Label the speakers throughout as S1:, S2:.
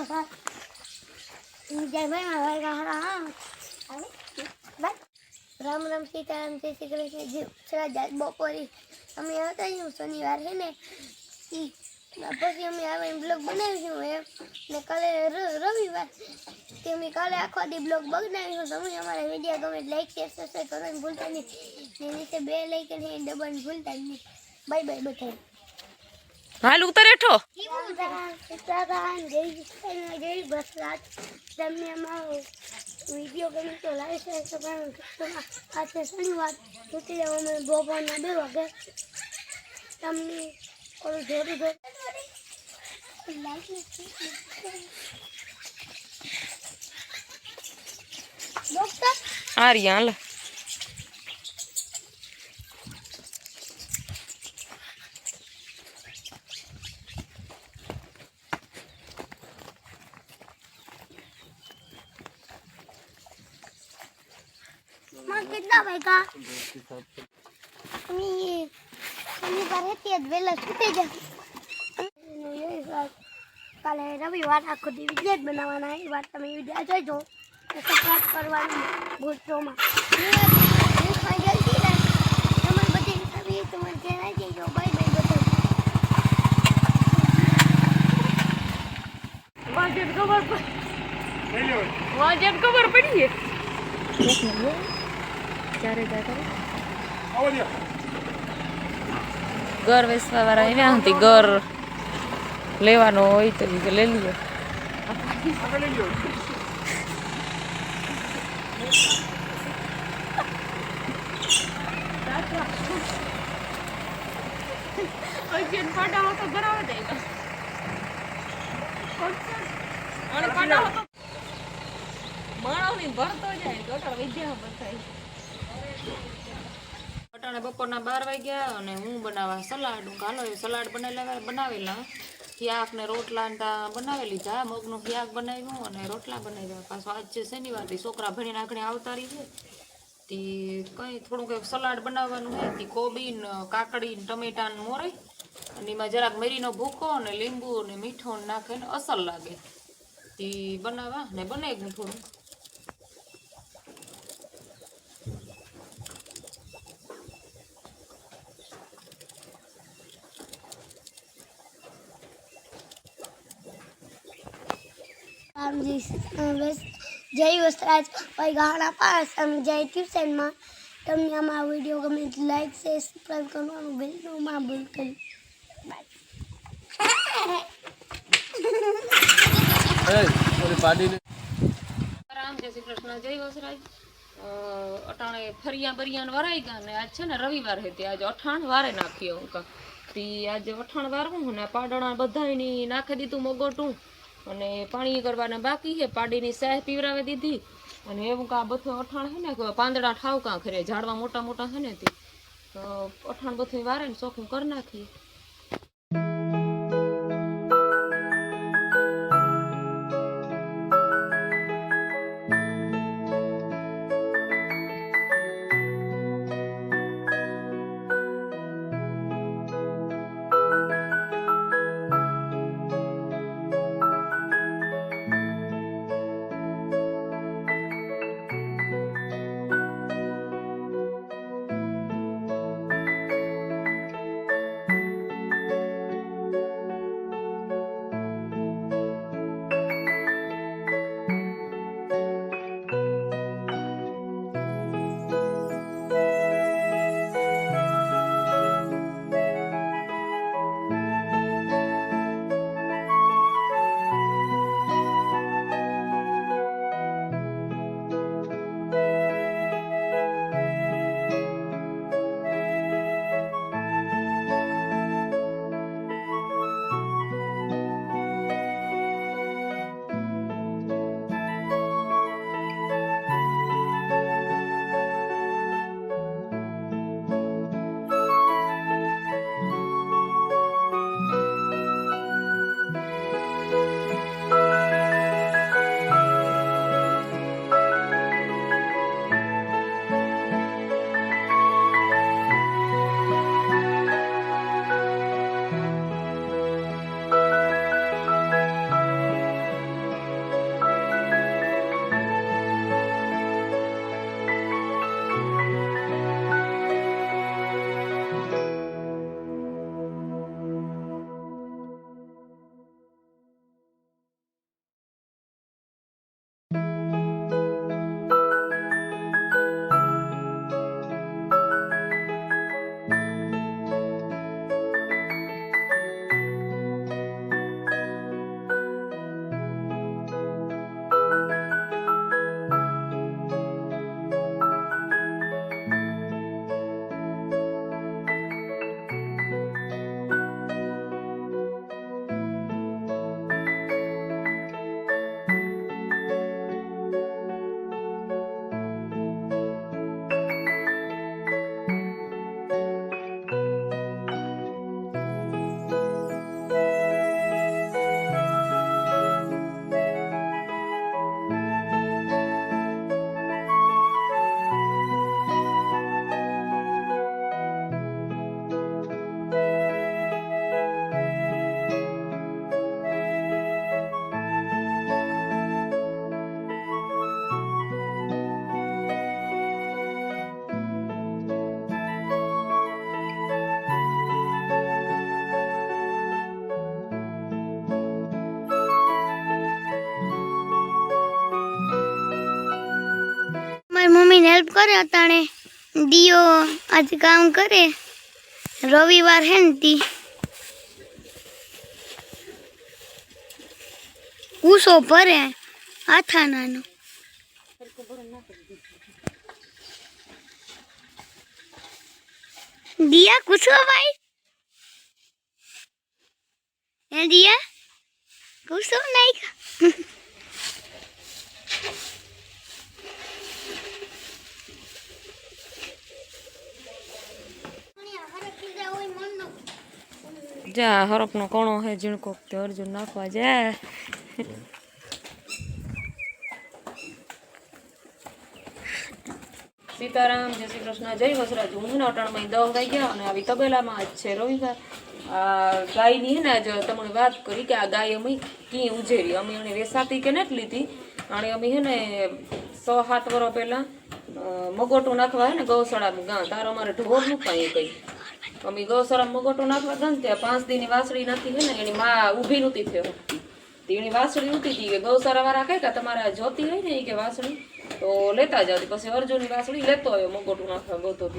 S1: જય ભાઈ મારા ગાહરા હા બાય રામ રામ સીતારામ જય શ્રી કૃષ્ણ જી સરાજ બપોરી અમે આવતા અહીં શનિવાર છે ને ઈ પછી અમે આવે બ્લોગ બનાવીશું એમ ને કાલે રવિવાર તે અમે કાલે આખો દી બ્લોગ બનાવીશું તમે અમારા વીડિયો ગમે લાઈક શેર સબસ્ક્રાઈબ કરવાનું ભૂલતા નહીં ને નીચે બે લાઈક અને ડબલ ભૂલતા નહીં બાય બાય બધાય.
S2: હાલ ઉતર હેઠો
S1: સીતારામ જય કૃષ્ણ જય બસરાજ તમને અમારો વીડિયો ગમે તો લાઈક શેર કરવાનું ભૂલતા નહીં. આજે શનિવાર છૂટી જવા અમે બપોરના બે વાગે તમને ઓલું જોડું જોડું ડોક્ટર
S2: આ રહ્યા
S1: કાલે રવિવાર આખો દી વીડિયો જ બનાવવાના. એ વાત તમે વીડિયો જોઈજો સબસ્ક્રાઈબ કરવાનું ભૂલશોમાં જલ્દી તમારી બધી સભી તમારે ઘેર આવી જજો બાય બાય બધું.
S2: વાજન ખબર પડી. વાજન ખબર પડી ક્યારે જાય ઘર વેચવા વાળા આવ્યા હતી ઘર લેવાનો હોય તો લઈ લીધો. ભણતો જાય ગટર વિદ્યા લઈએ અટાણે બપોરના બાર વાગ્યા અને હું બનાવવા સલાડ. હાલો એ સલાડ બનાવેલા બનાવેલા. ક્યાંક ને રોટલા બનાવેલી લીધા. મગનું ક્યાંક બનાવ્યું અને રોટલા બનાવી દીધા પાછો આજ છે શનિવાર છોકરા ભણીને આગળ આવતા રહી છે. તે કંઈ થોડુંક સલાડ બનાવવાનું હોય તે કોબી ને કાકડી ને ટમેટા ને અને એમાં જરાક મરીનો ભૂકો ને લીંબુ ને મીઠો નાખે ને અસર લાગે. તે બનાવવા ને બનાવી થોડું
S1: વસ- જય વસ્ત્રાજ ભાઈ ગાણા પાસ અમે જય. ટ્યુશનમાં તમને અમારા વીડિયો ગમે તો લાઈક શેર સબસ્ક્રાઈબ કરવાનું બિલકુલમાં ભૂલ કરી.
S2: રામ જય શ્રી કૃષ્ણ જય વસરાજ. અટાણે ફરિયા બરિયાને વરાઈ ગયા ને આજ છે ને રવિવાર હતી. આજે અઠાણ વારે નાખ્યો હું કા તી આજે અઠાણ વારવું ને પાડણા બધાયની નાખી દીધું મગોટું. અને પાણી કરવાના બાકી છે. પાડીની સાહ પીવરાવી દીધી. અને એવું કાં બધું અઠાણ છે ને પાંદડા ઠાવ કાં ખરે ઝાડવા મોટા મોટા છે ને તે. તો અઠાણ બધું વારે ને ચોખ્ખું કરી નાખીએ.
S1: કરે અતાણે? દિયો આજ કામ કરે? રવિવાર હે ને તી. કૂસો ભરે આથાનાનો દિયા કૂસો ભાઈ? હે દિયા? કૂસો નહીં?
S2: જા હરપનો કોણો હે, ઝીણકો તે અર્જુન નાખવા જા. સીતારામ, જય શ્રી કૃષ્ણ, જય વસરાજ. હું અટણમાં દહ થઈ ગયા અને આવી તબેલામાં જ છે રવિવાર. આ ગાયની હે ને આજ તમને વાત કરી કે આ ગાય અમે કી ઉજેરી. અમે એને વેસાતી કે નથી લીધી. અને અમે હે ને સો સાત વર્ષ પહેલાં મગોટું નાખવા હે ને ગૌશાળાનું ગાં તારો અમારે ઢોરનું એ કઈ. અમે ગૌશાળા મગોટો નાખવા ગયા ત્યાં પાંચ દીની વાસળી નથી હે ને, એની માં ઊભી નહોતી થયો. એની વાસળી ઉતી હતી કે ગૌશાળા વાળા કહે કે તમારે જોતી હોય ને એ કે વાસળી, તો લેતા જાવ પછી અર્જુનની વાસળી લેતો આવ્યો મગોટું નાખવા ગોતો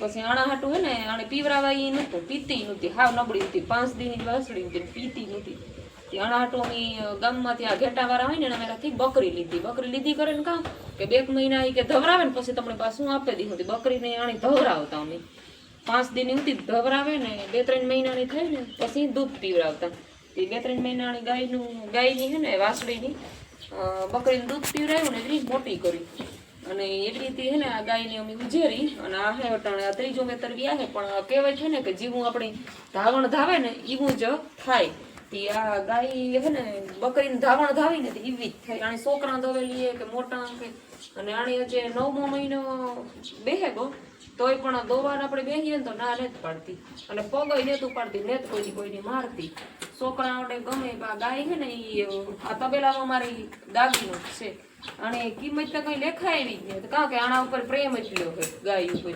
S2: પછી આણા હાટું હે ને, આણે પીવરાવા એ નહોતું, પીતી નહોતી. હાવ નબળી હતી. પાંચ દીની વાસળી હતી પીતી નહોતી. તે આણા હાટું અમે ગામમાં ત્યાં ઘેટાવાળા હોય ને, એના મેરાથી બકરી લીધી. બકરી લીધી કરે ને કામ કે બે મહિના એ કે ધવરાવે ને, પછી તમને પાછું આપી દીધું બકરીને આણી ધવરાવતા અમે. પાંચ દિન ઉતી ધવરાવે ને, બે ત્રણ મહિનાની થાય ને, પછી દૂધ પીવડાવતા. એ બે ત્રણ મહિનાની ગાયનું, ગાયની છે ને, વાસળીની બકરીનું દૂધ પીવડાવ્યું ને, એટલી મોટી કરી. અને એટલી રીતે છે ને, આ ગાયની અમે ઉજેરી, અને આ હે અટાણે, આ ત્રીજો મેતર વ્યા હે, પણ કહેવાય છે ને કે જીવું આપણી ધાવણ ધાવે ને એવું જ થાય. તે આ ગાય છે ને, બકરીને ધાવણ ધાવી ને એવી જ થાય. આણે છોકરા ધવેલી કે મોટા કે અને આણે જે નવમો મહિનો બેહે ગો. તોય પણ દોવાને આપણે બેહીએ ને તો ના લેત પાડતી. અને પગય નેત ઉપાડતી, નેત કોઈની કોઈની મારતી. છોકરા આપણે ગમે બા ગાય છે ને એ આ તબેલામાં મારી દાગીનો જ છે. અને કિંમત તો કઈ લેખાય જ નહીં. કાં કે આના ઉપર પ્રેમ એટલો હોય ગાય ઉપર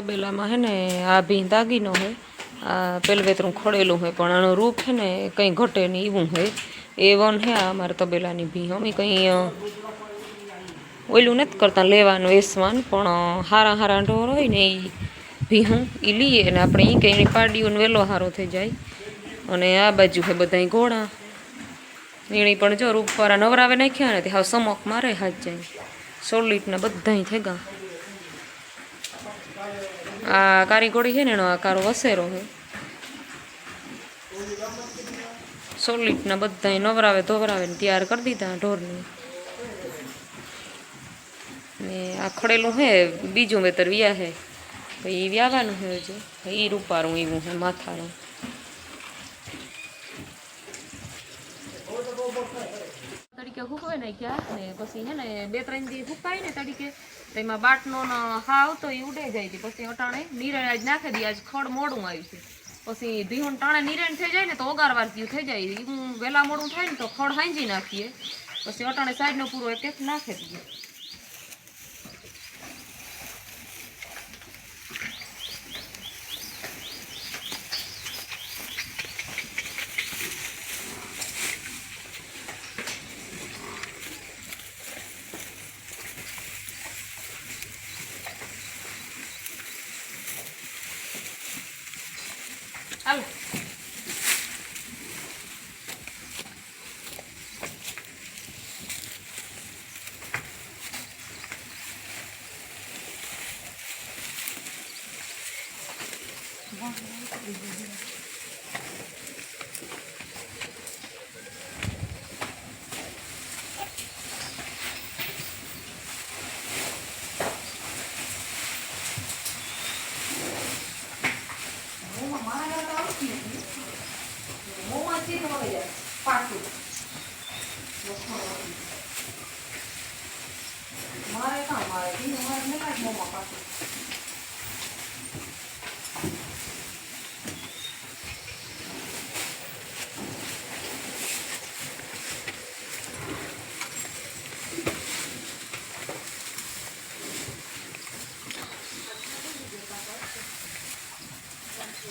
S2: તબેલામાં હે ને, આ ભીં દાગીનો હે, આ પેલવેતરું ખોડેલું હોય પણ આનું રૂપ છે ને કંઈ ઘટે નહીં એવું હોય એ વન હે આ અમારા તબેલાની ભી અમે કંઈ ઓલું નથી કરતા લેવાનું વેસવાનું પણ હારા હારા ઢોર હોય ને એ ભીહું એ લઈએ ને આપણે એ કંઈ પાડીઓને વેલો હારો થઈ જાય. અને આ બાજુ હે બધા ઘોડા. એણી પણ જો રૂપવાળા નવરાવે નાખ્યા ને, તે હાવ સમક મારે હાથ જાય. સોલિટના બધા થઈ આ કારીગોળી છે ને, એનો આ વસેરો છે. સોલિટના બધા નવરાવે ધોવરાવે ને તૈયાર કરી દીધા ઢોરને. ને આ ખડેલું છે, બીજું વેતર વ્યા છે. એ વ્યાવાનું છે હજુ. એ રૂપારું એવું છે માથાનું. તરીકે હુકવે નાખ્યા ને પછી હે ને બે ત્રણ દી હુકાય ને તડીકે તો એમાં બાટનો હાવ તો એ ઉડે જાય છે. પછી અટાણે નિરણ આજ નાખી દઈએ આજ ખડ મોડું આવ્યું છે. પછી ધીહું ટાણે નિરણ થઈ જાય ને તો ઓગારવાર જેવું થઈ જાય. હું વહેલા મોડું થાય ને તો ખડ હાંજી નાખીએ. પછી અટાણે સાઈડનો પૂરો એક એક નાખી દઈએ હાલો મારે કાં મારે ધીમે મારે નહીં જ મોંમાં પાછું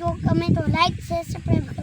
S1: વીડિયો ગમે તો લાઈક શેર સબસ્ક્રાઈબ